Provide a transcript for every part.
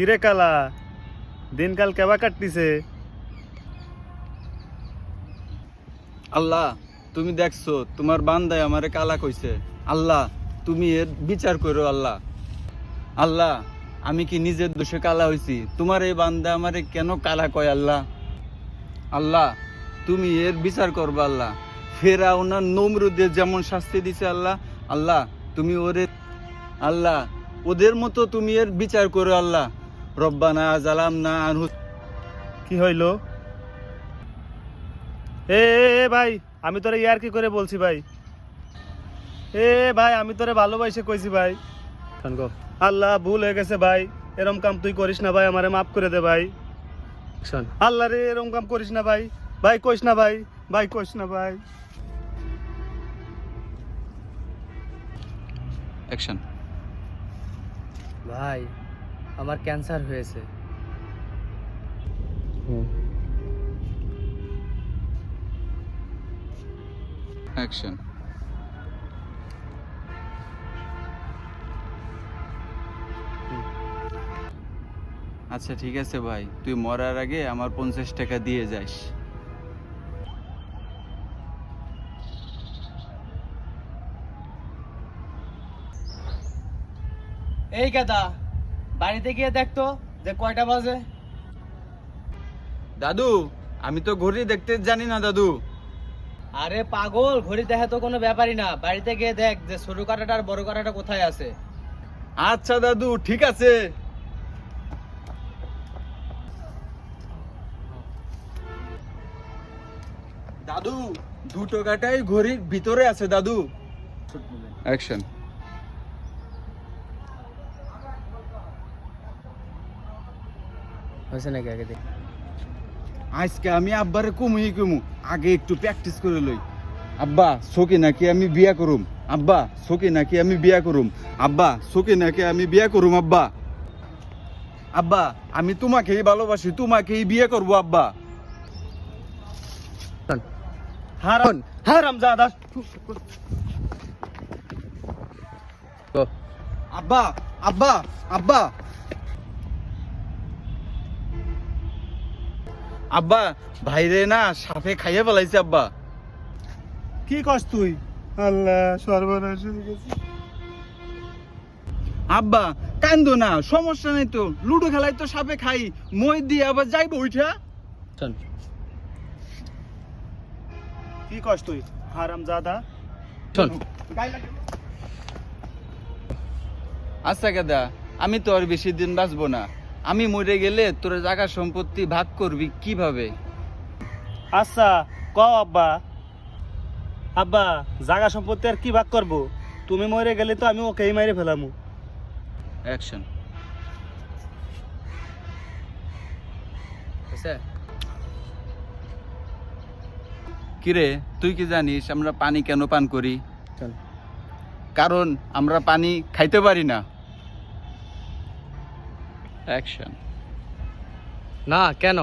কিরে কালা? দিনকাল কেবা কাটতিছে? আল্লাহ, তুমি দেখছ, তোমার বান্দায় আমারে কালা কইছে। আল্লাহ, তুমি এর বিচার করো, আল্লাহ। আল্লাহ, আমি কি নিজের দোষে কালা হইছি? তোমার এই বান্দা আমারে কেন কালা কয়, আল্লাহ? আল্লাহ, তুমি এর বিচার করবা, আল্লাহ। ফেরা ওনার নমরুদের যেমন শাস্তি দিছে, আল্লাহ। আল্লাহ, তুমি ওরে আল্লাহ, ওদের মতো তুমি এর বিচার করো, আল্লাহ। রব্বানা জালাম না আনহু। কি হইল? এ ভাই আমি তোরে ইয়ার কি করে বলছি ভাই? এ ভাই আমি তোরে ভালোবাসে কইছি ভাই। শোন গো। আল্লাহ ভুল হয়ে গেছে ভাই। এরম কাম তুই করিস না ভাই আমারে মাফ করে দে ভাই। আল্লাহ রে এরম কাম করিস না ভাই। ভাই কইস না ভাই ভাই কইস না ভাই। অ্যাকশন ভাই আমার ক্যান্সার হয়েছে। অ্যাকশন আচ্ছা ঠিক আছে ভাই। তুই মরার আগে আমার পঞ্চাশ টাকা দিয়ে যাস। এই গাদা বাড়িতে গিয়ে দেখতো যে কয়টা বাজে? দাদু আমি তো ঘড়ি দেখতে জানি না দাদু। আরে পাগল ঘড়ি দেখা তো কোনো ব্যাপারই না। বাড়িতে গিয়ে দেখ যে ছোট কাটাটা আর বড় কাটাটা কোথায় আছে। আচ্ছা দাদু ঠিক আছে। দাদু দুটো কাটাই ঘড়ির ভিতরে আছে দাদু। অ্যাকশন হয়েছে নাকি আগে আজকে আমি আব্বারে কমুই কমু, আগে একটু প্র্যাকটিস করে লই। আব্বা সকি নাকি আমি বিয়া করুম? আব্বা সকি নাকি আমি বিয়া করুম? আব্বা সকি নাকি আমি বিয়া করুম, আব্বা? আব্বা, আমি তোমাকেই ভালোবাসি, তোমাকেই বিয়ে করব, আব্বা। হারাম হারাম জাদা। আব্বা আব্বা আব্বা। আব্বা ভাইরে না সাপে খাইয়ে ফেলাইছে আব্বা। কি কস তুই? আল্লাহ সর্বনাশ হয়ে গেছে। আব্বা কান্দো না সমস্যা নেই তো। লুডো খেলাই তো সাপে খাই মই দিয়ে আবার যাইবো উঠা শোন কি কস তুই? হারাম জাদা শোন আচ্ছা গাদা আমি তো আর বেশি দিন বাঁচবো না। আমি মরে গেলে তোর জায়গা সম্পত্তি ভাগ করবি কীভাবে? আচ্ছা ক আব্বা। আব্বা জাগা সম্পত্তি আর কি ভাগ করব? তুমি মরে গেলে তো আমি ওকেই মাইরে ফেলামু। অ্যাকশন হয়েছে কিরে তুই কি জানিস আমরা পানি কেন পান করি? কারণ আমরা পানি খাইতে পারি না। অ্যাকশন না কেন?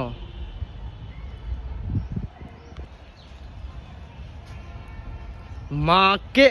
মাকে